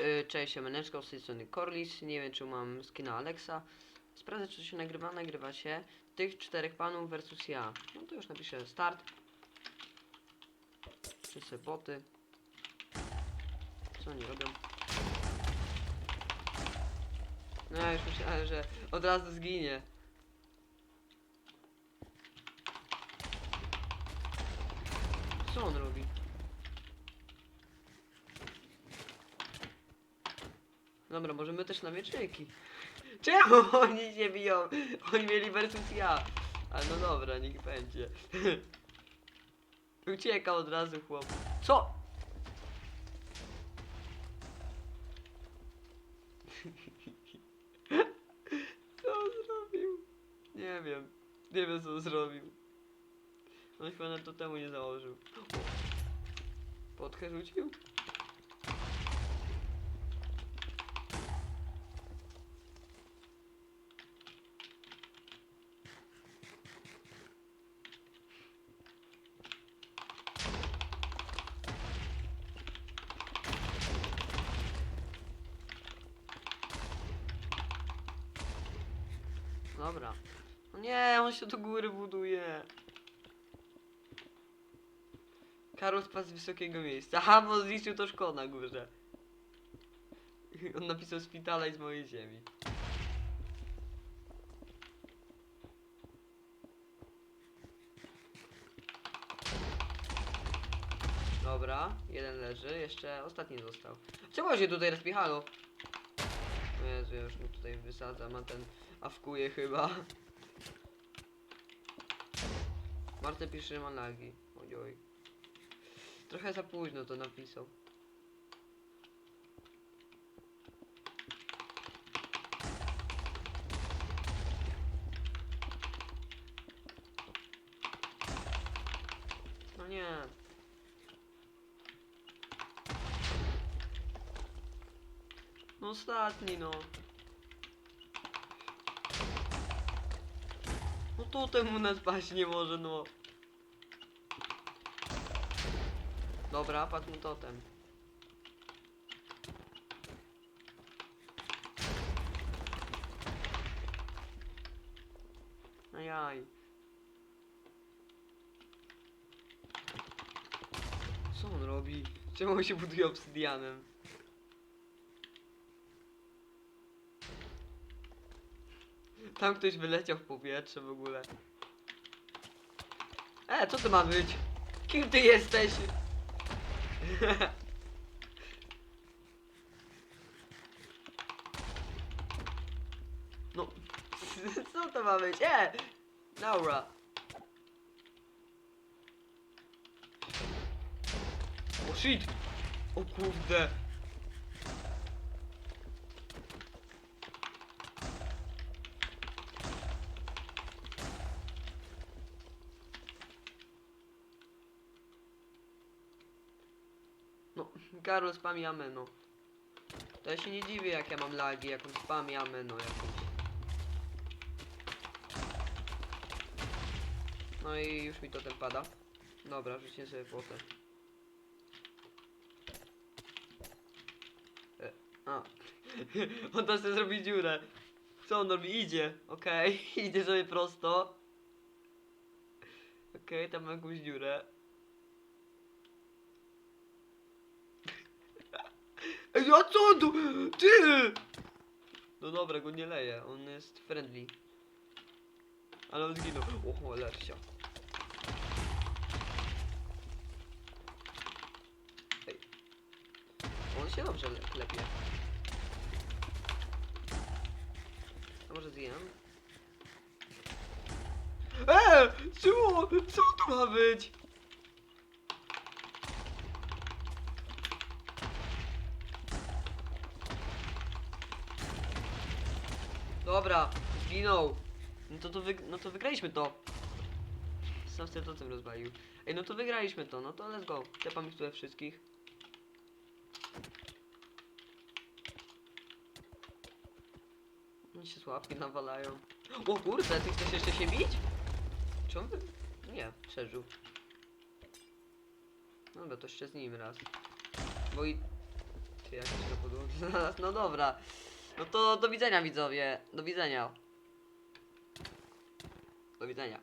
Yy, cześć, siemaneczko, z tej strony Corliss, nie wiem czy mam skina Alexa. Sprawdzę czy się nagrywa, nagrywa się. Tych czterech panów versus ja. No to już napiszę start. Sobie boty. Co oni robią? No ja już myślałem, że od razu zginie. Co on robi? Dobra, może my też na mieczyki. Czemu oni się biją? Oni mieli versus ja. Ale no dobra, niech będzie. Ucieka od razu chłop. Co? Co on zrobił? Nie wiem. Nie wiem co on zrobił. On chyba na to temu nie założył. Podkę rzucił? Dobra. No nie, on się do góry buduje. Karol spadł z wysokiego miejsca. Aha, bo zliczył to szkło na górze. On napisał szpitala i z mojej ziemi. Dobra, jeden leży, jeszcze ostatni został. Czemu się tutaj rozpichało? Ja już mu tutaj wysadzam, a ten awkuje chyba. Marta pisze, że ma lagi. Ojoj. Trochę za późno to napisał. No nie. No ostatni no. No totem u nas paść nie może no. Dobra, padł mu totem. Ajaj. Co on robi? Czemu on się buduje obsydianem? Tam ktoś wyleciał w powietrze w ogóle. E, co to ma być? Kim ty jesteś? No, co to ma być? E! Laura. O shit! O kurde! Karol spami ameno. To ja się nie dziwię jak ja mam lagi, jak on spami ameno jakąś. No i już mi to ten pada. Dobra, rzućcie sobie płotę. E, a. on to chce zrobić dziurę. Co on robi? Idzie. Okej, idzie sobie prosto. Okej, tam ma jakąś dziurę. Ej, a co tu? Ty! No dobra, go nie leje, on jest friendly. Ale on zginął. O cholercia. Ej. On się dobrze le- klepie. A może zjem? Eee! Co? Co to ma być? Dobra, zginął. No to, to, wyg no to wygraliśmy to. Sam to tym rozwalił. Ej, no to wygraliśmy to, no to let's go. Tepam ich tutaj wszystkich. Oni się słabki nawalają. O kurde, ty chcesz jeszcze się bić? Czy on wy... Nie, przeżył. Dobra, to jeszcze z nim raz. Bo i... Czy jakieś na podłodze? No dobra. No to do widzenia widzowie. Do widzenia. Do widzenia.